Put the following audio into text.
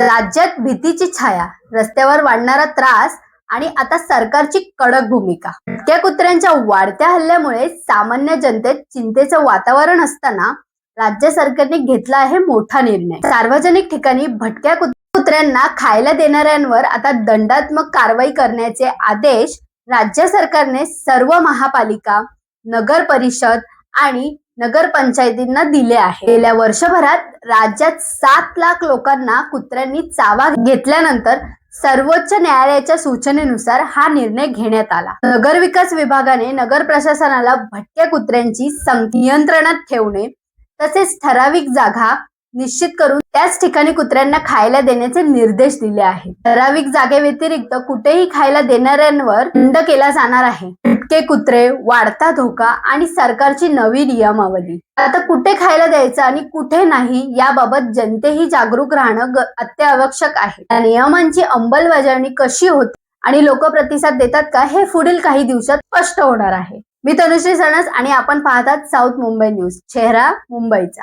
राज्यात भीतीची छाया रस्त्यावर वाढणारा त्रास आणि आता सरकारची कडक भूमिका. भटक्या कुत्र्यांच्या वाढत्या हल्ल्यामुळे सामान्य जनतेत चिंतेचं वातावरण असताना राज्य सरकारने घेतला आहे मोठा निर्णय. सार्वजनिक ठिकाणी भटक्या कुत्र्यांना खायला देणाऱ्यांवर आता दंडात्मक कारवाई करण्याचे आदेश राज्य सरकारने सर्व महापालिका नगर परिषद आणि नगरपंचायतींना दिले आहे गेल्या वर्षभरात राज्यात सात लाख लोकांना कुत्र्यांनी चावा घेतल्यानंतर सर्वोच्च न्यायालयाच्या सूचनेनुसार हा निर्णय घेण्यात आला. नगर विकास विभागाने नगर प्रशासनाला भटक्या कुत्र्यांची सं- नियंत्रणात ठेवणे तसेच ठराविक जागा निश्चित करून त्याच ठिकाणी कुत्र्यांना खायला देण्याचे निर्देश दिले आहेत. ठराविक जागेव्यतिरिक्त कुठेही खायला देणाऱ्यांवर दंड केला जाणार आहे. भटके कुत्रे वाढता धोका आणि सरकारची नवी नियमावली. आता कुठे खायला द्यायचं आणि कुठे नाही याबाबत जनतेही जागरूक राहणं अत्यावश्यक आहे. या नियमांची अंमलबजावणी कशी होते आणि लोक प्रतिसाद देतात का हे पुढील काही दिवसात स्पष्ट होणार आहे. मी तनुश्री सणस आणि आपण पाहतात साऊथ मुंबई न्यूज. चेहरा मुंबईचा.